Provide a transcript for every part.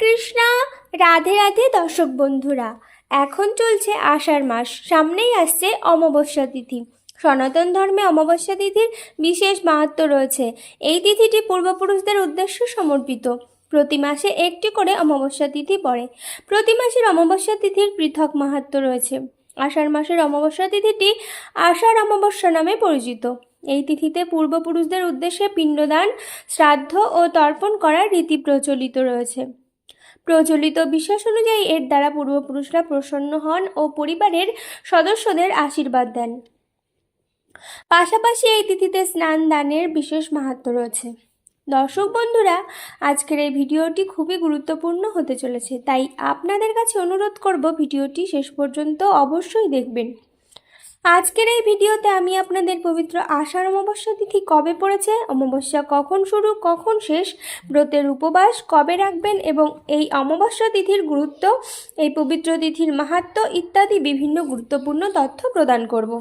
কৃষ্ণা। রাধে রাধে দর্শক বন্ধুরা, এখন চলছে আষাঢ় মাস, সামনেই আসছে অমাবস্যা তিথি। সনাতন ধর্মে অমাবস্যা তিথির বিশেষ মাহাত্ম রয়েছে। এই তিথিটি পূর্বপুরুষদের উদ্দেশ্যে সমর্পিত। প্রতি মাসে একটি করে অমাবস্যা তিথি পড়ে। প্রতি মাসের অমাবস্যা তিথির পৃথক মাহাত্ম রয়েছে। আষাঢ় মাসের অমাবস্যা তিথিটি আষাঢ় অমাবস্যা নামে পরিচিত। এই তিথিতে পূর্বপুরুষদের উদ্দেশ্যে পিণ্ডদান, শ্রাদ্ধ ও তর্পণ করার রীতি প্রচলিত রয়েছে। প্রচলিত বিশ্বাস অনুযায়ী এর দ্বারা পূর্বপুরুষরা প্রসন্ন হন ও পরিবারের সদস্যদের আশীর্বাদ দেন। পাশাপাশি এই তিথিতে স্নান দানের বিশেষ মাহাত্ম রয়েছে। দর্শক বন্ধুরা, আজকের এই ভিডিওটি খুবই গুরুত্বপূর্ণ হতে চলেছে, তাই আপনাদের কাছে অনুরোধ করব ভিডিওটি শেষ পর্যন্ত অবশ্যই দেখবেন। আজকের এই ভিডিওতে আমি আপনাদের পবিত্র আষাঢ় অমাবস্যা তিথি কবে পড়েছে, অমাবস্যা কখন শুরু, কখন শেষ, ব্রতের উপবাস কবে রাখবেন এবং এই অমাবস্যা তিথির গুরুত্ব, এই পবিত্র তিথির মাহাত্ম ইত্যাদি বিভিন্ন গুরুত্বপূর্ণ তথ্য প্রদান করব।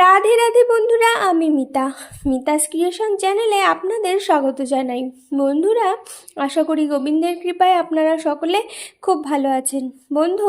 রাধে রাধে বন্ধুরা, আমি মিতা। মিতাস ক্রিয়েশন চ্যানেলে আপনাদের স্বাগত জানাই। বন্ধুরা, আশা করি গোবিন্দের কৃপায় আপনারা সকলে খুব ভালো আছেন। বন্ধু,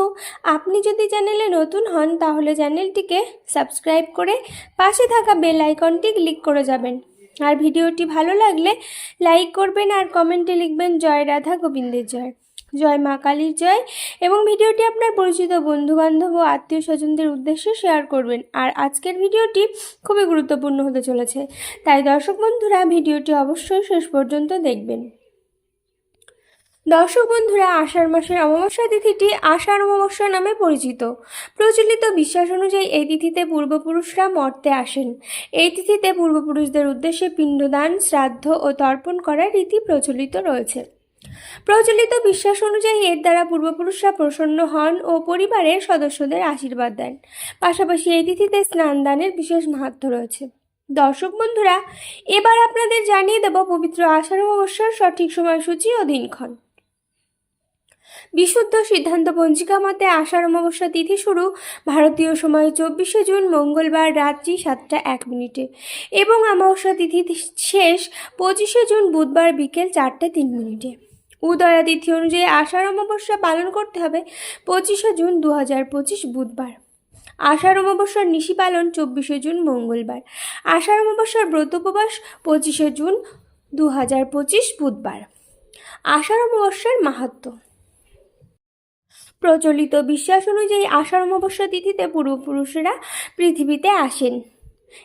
আপনি যদি চ্যানেলে নতুন হন, তাহলে চ্যানেলটিকে সাবস্ক্রাইব করে পাশে থাকা বেল আইকনটি ক্লিক করে যাবেন। আর ভিডিওটি ভালো লাগলে লাইক করবেন আর কমেন্টে লিখবেন জয় রাধা গোবিন্দের জয়। জয় মা কালীর জয়। এবং ভিডিওটি আপনার পরিচিত বন্ধুবান্ধব ও আত্মীয় স্বজনদের উদ্দেশ্যে শেয়ার করবেন। আর আজকের ভিডিওটি খুবই গুরুত্বপূর্ণ হতে চলেছে। তাই দর্শক বন্ধুরা, ভিডিওটি অবশ্যই শেষ পর্যন্ত দেখবেন। দর্শক বন্ধুরা, আষাঢ় মাসের অমাবস্যা তিথিটি আষাঢ় অমাবস্যা নামে পরিচিত। প্রচলিত বিশ্বাস অনুযায়ী এই তিথিতে পূর্বপুরুষরা মর্তে আসেন। এই তিথিতে পূর্বপুরুষদের উদ্দেশ্যে পিণ্ডদান, শ্রাদ্ধ ও তর্পণ করার রীতি প্রচলিত রয়েছে। প্রচলিত বিশ্বাস অনুযায়ী এর দ্বারা পূর্বপুরুষরা প্রসন্ন হন ও পরিবারের সদস্যদের আশীর্বাদ দেন। পাশাপাশি এই তিথিতে স্নান দানের বিশেষ মাহাত্ম রয়েছে। দর্শক বন্ধুরা, এবার আপনাদের জানিয়ে দেব পবিত্র আষাঢ় অমাবস্যার সঠিক সময়সূচি ও দিনক্ষণ। বিশুদ্ধ সিদ্ধান্ত পঞ্জিকা মতে আষাঢ় অমাবস্যা তিথি শুরু ভারতীয় সময় চব্বিশে জুন মঙ্গলবার রাত্রি সাতটা এক মিনিটে এবং অমাবস্যা তিথি শেষ পঁচিশে জুন বুধবার বিকেল চারটে তিন মিনিটে। উদয়া তিথি অনুযায়ী আষাঢ় অমাবস্যা পালন করতে হবে পঁচিশে জুন দু হাজার পঁচিশ বুধবার। আষাঢ় অমাবস্যার নিশি পালন চব্বিশে জুন মঙ্গলবার। আষাঢ় অমাবস্যার ব্রত উপবাস পঁচিশে জুন দু হাজার পঁচিশ বুধবার। আষাঢ় অমাবস্যার মাহাত্ম্য প্রচলিত বিশ্বাস অনুযায়ী আষাঢ় অমাবস্যা তিথিতে পূর্বপুরুষেরা পৃথিবীতে আসেন।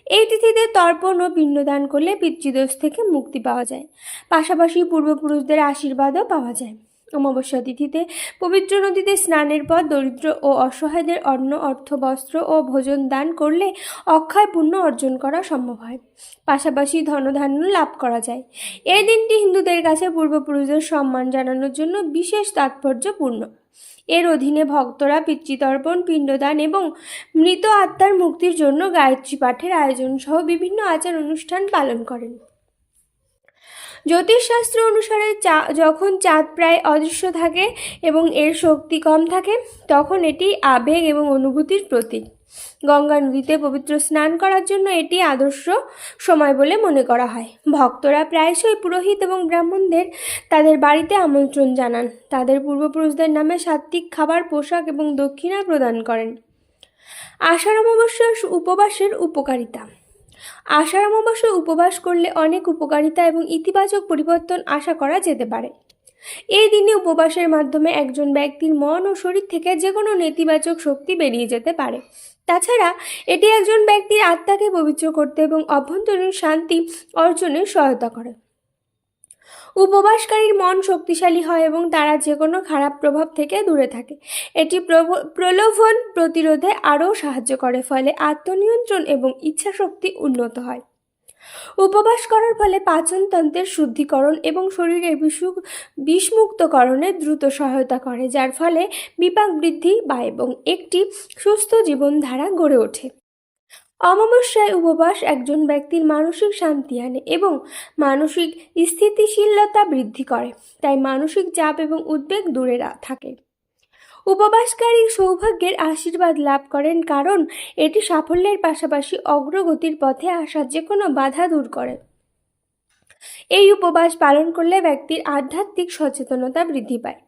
এই তিথিতে তর্পণ ও পিণ্ডদান করলে পিতৃদোষ থেকে মুক্তি পাওয়া যায়। পাশাপাশি পূর্বপুরুষদের আশীর্বাদও পাওয়া যায়। অমাবস্যা তিথিতে পবিত্র নদীতে স্নানের পর দরিদ্র ও অসহায়দের অন্ন, অর্থ, বস্ত্র ও ভোজন দান করলে অক্ষয় পুণ্য অর্জন করা সম্ভব হয়। পাশাপাশি ধনধান্য লাভ করা যায়। এই দিনটি হিন্দুদের কাছে পূর্বপুরুষদের সম্মান জানানোর জন্য বিশেষ তাৎপর্যপূর্ণ। এর অধীনে ভক্তরা পিতৃতর্পণ, পিণ্ডদান এবং মৃত আত্মার মুক্তির জন্য গায়ত্রী পাঠের আয়োজন সহ বিভিন্ন আচার অনুষ্ঠান পালন করেন। জ্যোতিষশাস্ত্র অনুসারে চা, যখন চাঁদ প্রায় অদৃশ্য থাকে এবং এর শক্তি কম থাকে, তখন এটি আবেগ এবং অনুভূতির প্রতীক। গঙ্গা নদীতে পবিত্র স্নান করার জন্য এটি আদর্শ সময় বলে মনে করা হয়। ভক্তরা প্রায়শই পুরোহিত এবং ব্রাহ্মণদের তাদের বাড়িতে আমন্ত্রণ জানান। তাদের পূর্বপুরুষদের নামে সাত্ত্বিক খাবার, পোশাক এবং দক্ষিণা প্রদান করেন। আষাঢ় অমাবস্যার উপবাসের উপকারিতা। আষাঢ় অমাবস্যায় উপবাস করলে অনেক উপকারিতা এবং ইতিবাচক পরিবর্তন আশা করা যেতে পারে। এই দিনে উপবাসের মাধ্যমে একজন ব্যক্তির মন ও শরীর থেকে যে কোনো নেতিবাচক শক্তি বেরিয়ে যেতে পারে। তাছাড়া এটি একজন ব্যক্তির আত্মাকে পবিত্র করতে এবং অভ্যন্তরীণ শান্তি অর্জনে সহায়তা করে। উপবাসকারীর মন শক্তিশালী হয় এবং তারা যে কোনো খারাপ প্রভাব থেকে দূরে থাকে। এটি প্রলোভন প্রতিরোধে আরও সাহায্য করে, ফলে আত্মনিয়ন্ত্রণ এবং ইচ্ছাশক্তি উন্নত হয়। উপবাস করার ফলে পাচনতন্ত্রের শুদ্ধিকরণ এবং শরীরের বিষু বিষমুক্তকরণে দ্রুত সহায়তা করে, যার ফলে বিপাক বৃদ্ধি বা এবং একটি সুস্থ জীবনধারা গড়ে ওঠে। অমাবস্যায় উপবাস একজন ব্যক্তির মানসিক শান্তি আনে এবং মানসিক স্থিতিশীলতা বৃদ্ধি করে। তাই মানসিক চাপ এবং উদ্বেগ দূরে থাকে। উপবাসকারী সৌভাগ্যের আশীর্বাদ লাভ করেন কারণ এটি সাফল্যের পাশাপাশি অগ্রগতির পথে আসা যে কোনো বাধা দূর করে। এই উপবাস পালন করলে ব্যক্তির আধ্যাত্মিক সচেতনতা বৃদ্ধি পায়।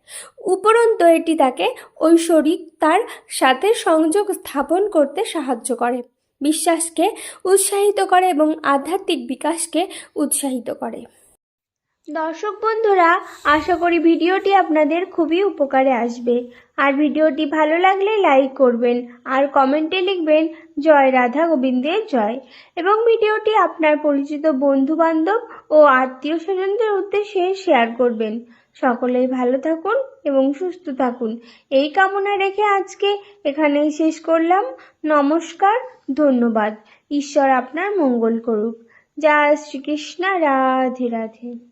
উপরন্তু এটি তাকে ঐশ্বরিক তার সাথে সংযোগ স্থাপন করতে সাহায্য করে। বিশ্বাসকে উৎসাহিত করে এবং আধ্যাত্মিক বিকাশকে উৎসাহিত করে। দর্শক বন্ধুরা, আশা করি ভিডিওটি আপনাদের খুবই উপকারে আসবে। আর ভিডিওটি ভালো লাগলে লাইক করবেন আর কমেন্টে লিখবেন, জয় রাধা গোবিন্দের জয়। এবং ভিডিওটি আপনার পরিচিত বন্ধু বান্ধব ও আত্মীয় স্বজনদের উদ্দেশ্যে শেয়ার করবেন। সকলেই ভালো থাকুন এবং সুস্থ থাকুন। এই কামনা রেখে আজকে এখানেই শেষ করলাম। নমস্কার, ধন্যবাদ। ঈশ্বর আপনার মঙ্গল করুক। জয় শ্রীকৃষ্ণ, রাধে রাধে।